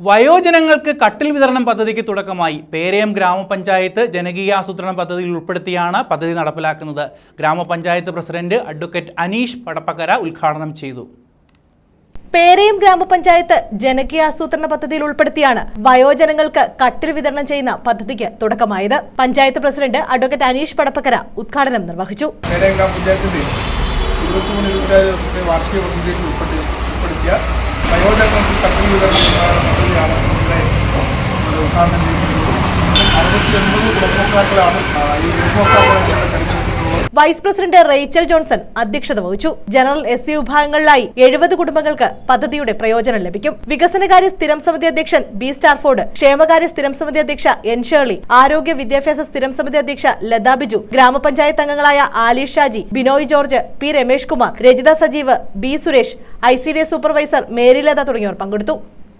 വയോജനങ്ങൾക്ക് കട്ടിൽ വിതരണം പദ്ധതിക്ക് തുടക്കമായി. പേരയം ഗ്രാമപഞ്ചായത്ത് ജനകീയ ആസൂത്രണ പദ്ധതിയിൽ ഉൾപ്പെടുത്തിയാണ് പദ്ധതി നടപ്പിലാക്കുന്നത്. ഗ്രാമപഞ്ചായത്ത് പ്രസിഡന്റ് അഡ്വക്കേറ്റ് അനീഷ് പടപ്പക്കര ഉദ്ഘാടനം ചെയ്തു. പേരയം ഗ്രാമപഞ്ചായത്ത് ജനകീയ ആസൂത്രണ പദ്ധതിയിൽ ഉൾപ്പെടുത്തിയാണ് വയോജനങ്ങൾക്ക് കട്ടിൽ വിതരണം ചെയ്യുന്ന പദ്ധതിക്ക് തുടക്കമായത്. പഞ്ചായത്ത് പ്രസിഡന്റ് അഡ്വക്കേറ്റ് അനീഷ് പടപ്പക്കര ഉദ്ഘാടനം നിർവഹിച്ചു. വാർഷിക പദ്ധതിയിൽ ഉൾപ്പെടുത്തി ഉൾപ്പെടുത്തിയ വയോജനങ്ങൾക്ക് കട്ടിൽ വിതരണം ഉദ്ഘാടനം അറുപത്തിയൊൻപത് ഗുണഭോക്താക്കളാണ് ഈ ഗുണഭോക്താക്കളെ വൈസ് പ്രസിഡന്റ് റേച്ചൽ ജോൺസൺ അധ്യക്ഷത വഹിച്ചു. ജനറൽ എസ് സി വിഭാഗങ്ങളിലായി എഴുപത് കുടുംബങ്ങൾക്ക് പദ്ധതിയുടെ പ്രയോജനം ലഭിക്കും. വികസനകാര്യ സ്ഥിരം സമിതി അധ്യക്ഷൻ ബി സ്റ്റാർഫോർഡ് ക്ഷേമകാര്യ സ്ഥിരം സമിതി അധ്യക്ഷ എൻ ഷേർലി ആരോഗ്യ വിദ്യാഭ്യാസ സ്ഥിരം സമിതി അധ്യക്ഷ ലതാ ബിജു ഗ്രാമപഞ്ചായത്ത് അംഗങ്ങളായ Ali Shaji Binoy George P Ramesh Kumar Rajitha Sajeev B Suresh I C D supervisor Marylatha തുടങ്ങിയവർ പങ്കെടുത്തു.